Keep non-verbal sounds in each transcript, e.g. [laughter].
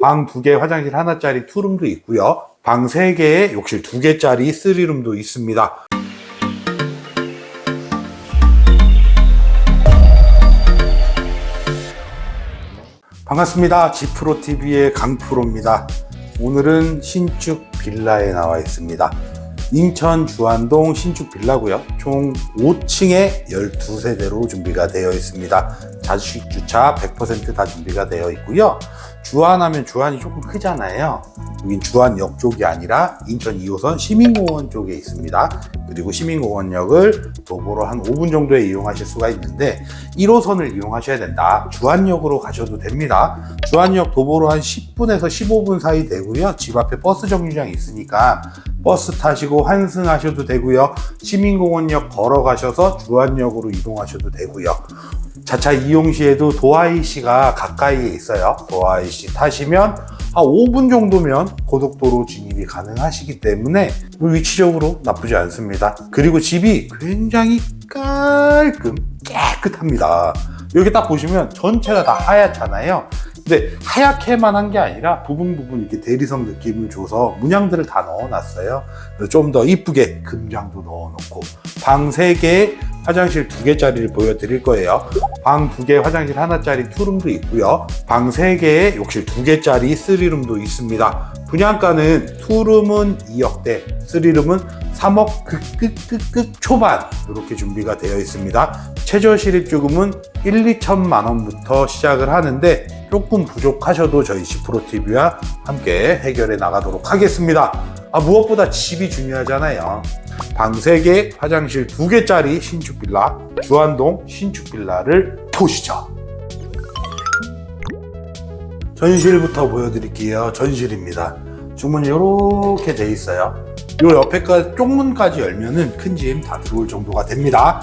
방 두 개, 화장실 하나짜리 투룸도 있고요. 방 세 개에 욕실 두 개짜리 쓰리룸도 있습니다. 반갑습니다. 지프로 TV의 강프로입니다. 오늘은 신축 빌라에 나와 있습니다. 인천 주안동 신축 빌라고요. 총 5층에 12세대로 준비가 되어 있습니다. 자주식 주차 100%다 준비가 되어 있고요. 주안하면 주안이 조금 크잖아요. 여긴 주안역 쪽이 아니라 인천 2호선 시민공원 쪽에 있습니다. 그리고 시민공원역을 도보로 한 5분 정도에 이용하실 수가 있는데 1호선을 이용하셔야 된다. 주안역으로 가셔도 됩니다. 주안역 도보로 한 10분에서 15분 사이 되고요. 집 앞에 버스 정류장이 있으니까 버스 타시고 환승하셔도 되고요. 시민공원역 걸어가셔서 주안역으로 이동하셔도 되고요. 자차 이용 시에도 도하이시가 가까이에 있어요. 도하이시 타시면 한 5분 정도면 고속도로 진입이 가능하시기 때문에 위치적으로 나쁘지 않습니다. 그리고 집이 굉장히 깔끔 깨끗합니다. 여기 딱 보시면 전체가 다 하얗잖아요. 근데 하얗게만 한 게 아니라 부분 부분 이렇게 대리석 느낌을 줘서 문양들을 다 넣어놨어요. 좀 더 이쁘게 금장도 넣어놓고 방 3개, 화장실 2개짜리를 보여드릴 거예요. 방 2개, 화장실 하나짜리 투룸도 있고요. 방 3개에 욕실 2개짜리 쓰리룸도 있습니다. 분양가는 투룸은 2억대, 쓰리룸은 3억 극극극극 초반 이렇게 준비가 되어 있습니다. 최저 실입주금은 1, 2천만 원부터 시작을 하는데 조금 부족하셔도 저희 지프로TV와 함께 해결해 나가도록 하겠습니다. 아, 무엇보다 집이 중요하잖아요. 방 3개, 화장실 2개짜리 신축 빌라, 주안동 신축 빌라를 보시죠. 전실부터 보여드릴게요. 전실입니다. 주문이 이렇게 돼 있어요. 요 옆에까지 쪽문까지 열면은 큰 짐 다 들어올 정도가 됩니다.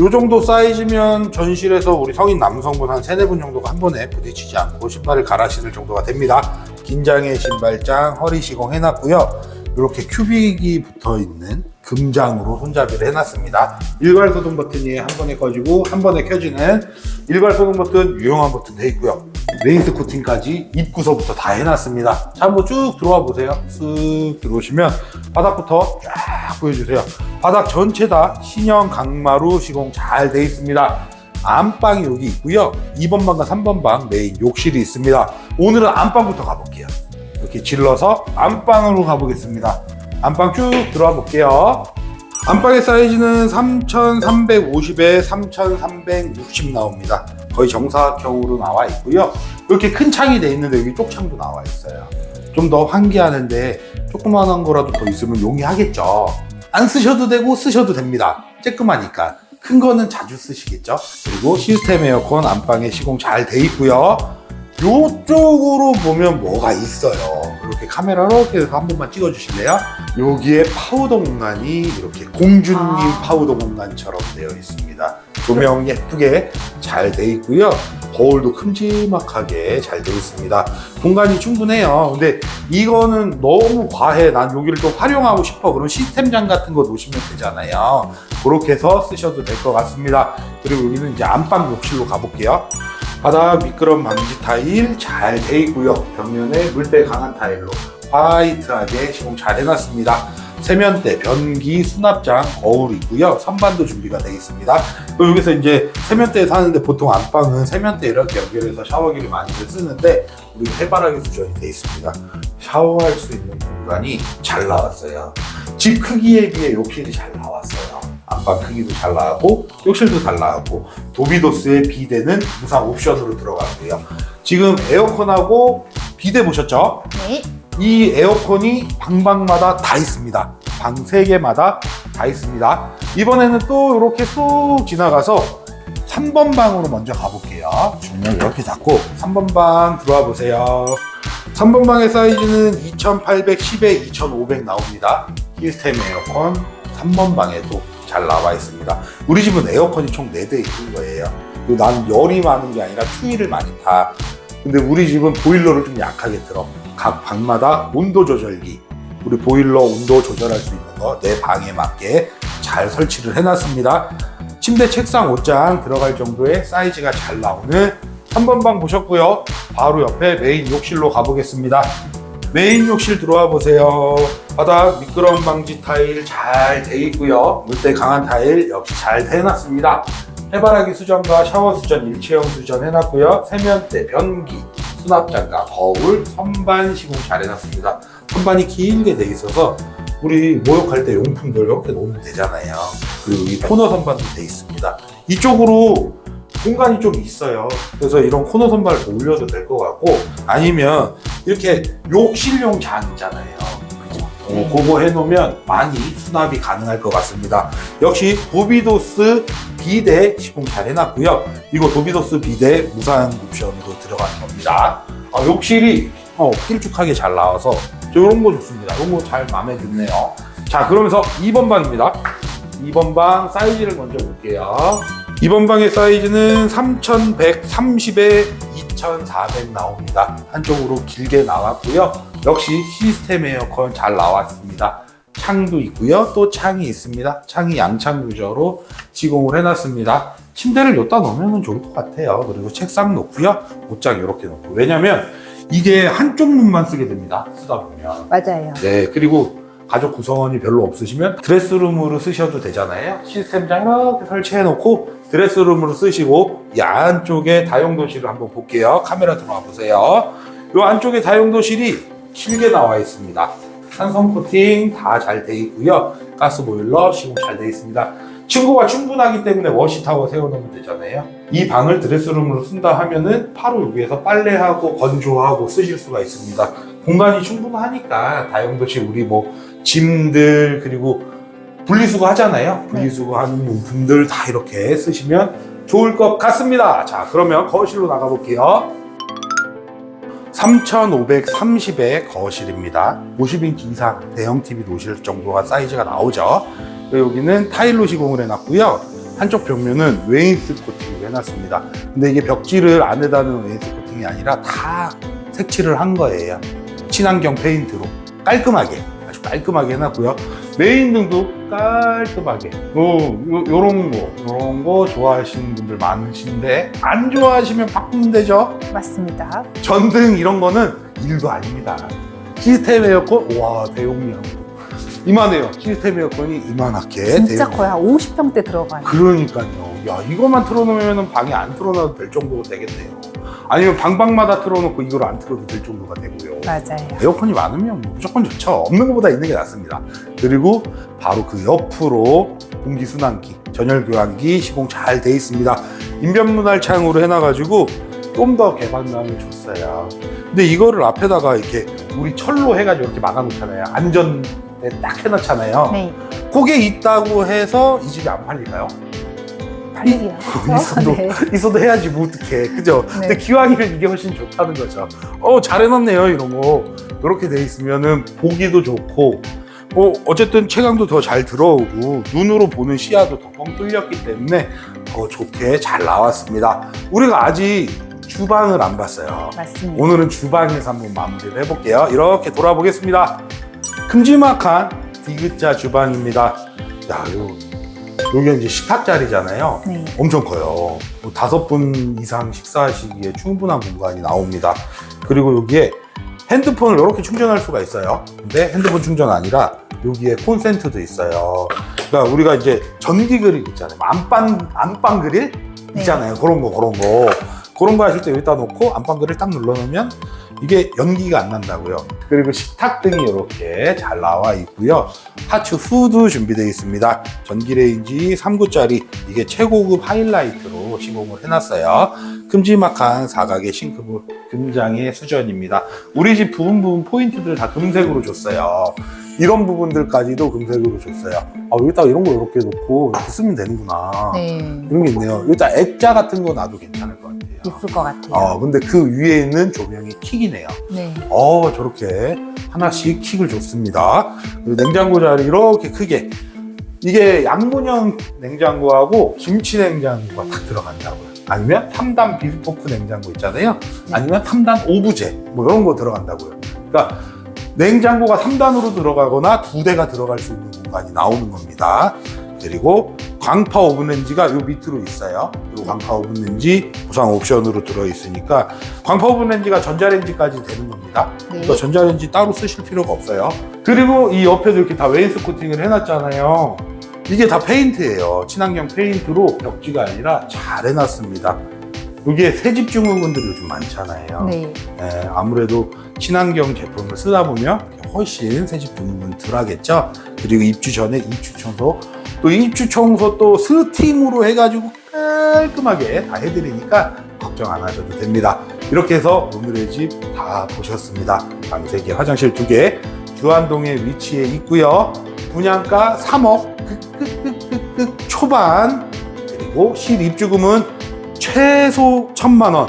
요 정도 사이즈면 전실에서 우리 성인 남성분 한 세네 분 정도가 한 번에 부딪히지 않고 신발을 갈아 신을 정도가 됩니다. 긴장의 신발장, 허리 시공 해놨고요. 이렇게 큐빅이 붙어 있는 금장으로 손잡이를 해놨습니다. 일괄 소등 버튼이 한 번에 꺼지고 한 번에 켜지는 일괄 소등 버튼 유용한 버튼 돼 있고요. 레인스 코팅까지 입구서부터 다 해놨습니다. 자, 한번 쭉 들어와 보세요. 쓱 들어오시면 바닥부터 쫙 보여주세요. 바닥 전체 다 신형 강마루 시공 잘 돼 있습니다. 안방이 여기 있고요. 2번 방과 3번 방 메인 욕실이 있습니다. 오늘은 안방부터 가볼게요. 이렇게 질러서 안방으로 가보겠습니다. 안방 쭉 들어와 볼게요. 안방의 사이즈는 3350에 3360 나옵니다. 거의 정사각형으로 나와 있고요. 이렇게 큰 창이 돼 있는데 여기 쪽창도 나와 있어요. 좀 더 환기하는데 조그만한 거라도 더 있으면 용이하겠죠. 안 쓰셔도 되고 쓰셔도 됩니다. 쬐끔하니까. 큰 거는 자주 쓰시겠죠. 그리고 시스템 에어컨 안방에 시공 잘 돼 있고요. 요쪽으로 보면 뭐가 있어요. 이렇게 카메라로 이렇게 해서 한 번만 찍어 주실래요? 여기에 파우더 공간이 이렇게 공주님 아. 파우더 공간처럼 되어 있습니다. 조명 예쁘게 잘 돼 있고요. 거울도 큼지막하게 잘 되어 있습니다. 공간이 충분해요. 근데 이거는 너무 과해. 난 여기를 또 활용하고 싶어. 그럼 시스템장 같은 거 놓으시면 되잖아요. 그렇게 해서 쓰셔도 될 것 같습니다. 그리고 여기는 이제 안방 욕실로 가볼게요. 바닥 미끄럼 방지 타일 잘 돼 있고요. 벽면에 물때 강한 타일로 화이트하게 시공 잘 해놨습니다. 세면대, 변기, 수납장, 거울 있고요. 선반도 준비가 되어 있습니다. 또 여기서 이제 세면대에 사는데 보통 안방은 세면대 이렇게 연결해서 샤워기를 많이들 쓰는데 우리 해바라기 수전이 되어 있습니다. 샤워할 수 있는 공간이 잘 나왔어요. 집 크기에 비해 욕실이 잘 나왔어요. 안방 크기도 잘 나왔고 욕실도 잘 나왔고 도비도스의 비대는 무상 옵션으로 들어갔고요. 지금 에어컨하고 비대 보셨죠? 네. 이 에어컨이 방방마다 다 있습니다. 방 세개마다 다 있습니다. 이번에는 또 이렇게 쏙 지나가서 3번 방으로 먼저 가볼게요. 중력 이렇게 잡고 3번 방 들어와 보세요. 3번 방의 사이즈는 2810에 2500 나옵니다. 시스템 에어컨 3번 방에도 잘 나와 있습니다. 우리 집은 에어컨이 총 4대 있는 거예요. 그리고 난 열이 많은 게 아니라 추위를 많이 타. 근데 우리 집은 보일러를 좀 약하게 틀어. 각 방마다 온도 조절기, 우리 보일러 온도 조절할 수 있는 거 내 방에 맞게 잘 설치를 해놨습니다. 침대, 책상, 옷장 들어갈 정도의 사이즈가 잘 나오는 3번 방 보셨고요. 바로 옆에 메인 욕실로 가보겠습니다. 메인 욕실 들어와 보세요. 바닥 미끄럼 방지 타일 잘 돼 있고요. 물때 강한 타일 역시 잘 해놨습니다. 해바라기 수전과 샤워 수전 일체형 수전 해놨고요. 세면대, 변기, 수납장과 거울, 선반 시공 잘 해놨습니다. 선반이 길게 돼 있어서 우리 목욕할 때 용품들 이렇게 놓으면 되잖아요. 그리고 이 코너 선반도 돼 있습니다. 이쪽으로 공간이 좀 있어요. 그래서 이런 코너 선반을 더 올려도 될 것 같고 아니면 이렇게 욕실용 장 있잖아요. 그죠? 어, 그거 해놓으면 많이 수납이 가능할 것 같습니다. 역시 도비도스 비데 시공 잘 해놨고요. 이거 도비도스 비데 무상 옵션으로 들어가는 겁니다. 아, 욕실이 어, 길쭉하게 잘 나와서 이런 거 좋습니다. 이런 거 잘 마음에 드네요. 자, 그러면서 2번 방입니다. 2번 방 사이즈를 먼저 볼게요. 2번 방의 사이즈는 3130에 2400 나옵니다. 한쪽으로 길게 나왔고요. 역시 시스템 에어컨 잘 나왔습니다. 창도 있고요. 또 창이 있습니다. 창이 양창 구조로 시공을 해놨습니다. 침대를 여기다 놓으면 좋을 것 같아요. 그리고 책상 놓고요. 옷장 이렇게 놓고. 왜냐면 이게 한쪽 눈만 쓰게 됩니다. 쓰다 보면. 맞아요. 네, 그리고 가족 구성원이 별로 없으시면 드레스룸으로 쓰셔도 되잖아요. 시스템장 이렇게 설치해 놓고 드레스룸으로 쓰시고 이 안쪽에 다용도실을 한번 볼게요. 카메라 들어와 보세요. 이 안쪽에 다용도실이 길게 나와 있습니다. 산성 코팅 다 잘 돼 있고요. 가스 보일러 시공 잘 돼 있습니다. 층고가 충분하기 때문에 워시타워 세워놓으면 되잖아요. 이 방을 드레스룸으로 쓴다 하면은 바로 여기에서 빨래하고 건조하고 쓰실 수가 있습니다. 공간이 충분하니까 다용도실 우리 뭐 짐들 그리고 분리수거 하잖아요. 분리수거 하는 용품들 다 이렇게 쓰시면 좋을 것 같습니다. 자, 그러면 거실로 나가 볼게요. 3530의 거실입니다. 50인치 이상 대형 TV 놓으실 정도가 사이즈가 나오죠. 여기는 타일로 시공을 해놨고요. 한쪽 벽면은 웨인스 코팅을 해놨습니다. 근데 이게 벽지를 안에다는 웨인스 코팅이 아니라 다 색칠을 한 거예요. 친환경 페인트로 깔끔하게 아주 깔끔하게 해놨고요. 메인 등도 깔끔하게 요, 요, 요런 거 요런 거 좋아하시는 분들 많으신데 안 좋아하시면 바꾸면 되죠. 맞습니다. 전등 이런 거는 일도 아닙니다. 시스템 에어컨 와 대용량 이만해요. 시스템 에어컨이 이만하게 진짜 대용- 한 50평대 들어가요. 그러니까요. 야 이것만 틀어놓으면 방에 안 틀어놔도 될 정도가 되겠네요. 아니면 방방마다 틀어놓고 이걸 안 틀어도 될 정도가 되고요. 맞아요. 에어컨이 많으면 뭐 무조건 좋죠. 없는 것보다 있는 게 낫습니다. 그리고 바로 그 옆으로 공기순환기, 전열교환기 시공 잘 돼 있습니다. 인변문활 창으로 해놔가지고 좀 더 개방감을 줬어요. 근데 이거를 앞에다가 이렇게 우리 철로 해가지고 이렇게 막아놓잖아요. 안전에 딱 해놓잖아요. 네. 그게 있다고 해서 이 집이 안 팔릴까요? 팔리기야. 있어도 네. [laughs] 있어도 해야지 뭐 어떡해 그죠? 네. 근데 기왕이면 이게 훨씬 좋다는 거죠 어 잘 해놨네요 이런 거 이렇게 돼 있으면은 보기도 좋고 어 어쨌든 체감도 더 잘 들어오고 눈으로 보는 시야도 더 뻥 뚫렸기 때문에 더 좋게 잘 나왔습니다 우리가 아직 주방을 안 봤어요 맞습니다. 오늘은 주방에서 한번 마무리를 해볼게요. 이렇게 돌아보겠습니다. 큼지막한 디귿자 주방입니다. 야, 요, 여기 이제 식탁 자리잖아요. 네. 엄청 커요. 뭐 다섯 분 이상 식사하시기에 충분한 공간이 나옵니다. 그리고 여기에 핸드폰을 이렇게 충전할 수가 있어요. 근데 핸드폰 충전 아니라 여기에 콘센트도 있어요. 그러니까 우리가 이제 전기 그릴 있잖아요. 안방 안방 그릴 네. 있잖아요. 그런 거 그런 거 그런 거 하실 때 여기다 놓고 안방 그릴 딱 눌러놓으면 이게 연기가 안 난다고요. 그리고 식탁 등이 이렇게 잘 나와 있고요. 하츠 후도 준비되어 있습니다. 전기레인지 3구짜리 이게 최고급 하이라이트로 시공을 해놨어요. 큼지막한 사각의 싱크볼 금장의 수전입니다. 우리 집 부분 부분 포인트들 다 금색으로 줬어요. 이런 부분들까지도 금색으로 줬어요. 아, 여기다가 이런 거 이렇게 놓고 이렇게 쓰면 되는구나. 네. 이런 게 있네요. 여기다 액자 같은 거 놔도 괜찮을 것 같아요. 예쁠 것 같아요. 아, 근데 그 위에 있는 조명이 킥이네요. 네. 어, 저렇게 하나씩 킥을 줬습니다. 그리고 냉장고 자리 이렇게 크게. 이게 양문형 냉장고하고 김치 냉장고가 딱 들어간다고요. 아니면 3단 비스포크 냉장고 있잖아요. 아니면 3단 오브제 뭐 이런 거 들어간다고요. 그러니까 냉장고가 3단으로 들어가거나 두 대가 들어갈 수 있는 공간이 나오는 겁니다. 그리고 광파 오븐 렌지가 요 밑으로 있어요. 요 광파 오븐 렌지 보상 옵션으로 들어 있으니까 광파 오븐 렌지가 전자레인지까지 되는 겁니다. 네. 그러니까 전자레인지 따로 쓰실 필요가 없어요. 그리고 이 옆에도 이렇게 다 웨인스 코팅을 해놨잖아요. 이게 다 페인트예요. 친환경 페인트로 벽지가 아니라 잘 해놨습니다. 이게 새집 증후군들이 요즘 많잖아요. 네. 예, 아무래도 친환경 제품을 쓰다 보면 훨씬 새집 증후군 덜 하겠죠. 그리고 입주 전에 입주 청소, 또 입주 청소 또 스팀으로 해가지고 깔끔하게 다 해드리니까 걱정 안 하셔도 됩니다. 이렇게 해서 오늘의 집 다 보셨습니다. 방 3개, 화장실 2개, 주안동에 위치해 있고요. 분양가 3억 끝끝끝끝끝 초반 그리고 실입주금은 최소 1천만 원,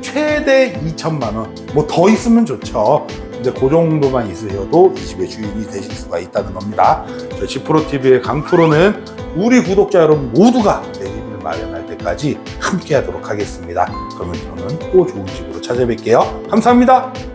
최대 2천만 원. 뭐 더 있으면 좋죠. 근데 그 정도만 있으셔도 이 집의 주인이 되실 수가 있다는 겁니다. 저희 지프로TV의 강프로는 우리 구독자 여러분 모두가 내 집을 마련할 때까지 함께 하도록 하겠습니다. 그러면 저는 또 좋은 집으로 찾아뵐게요. 감사합니다.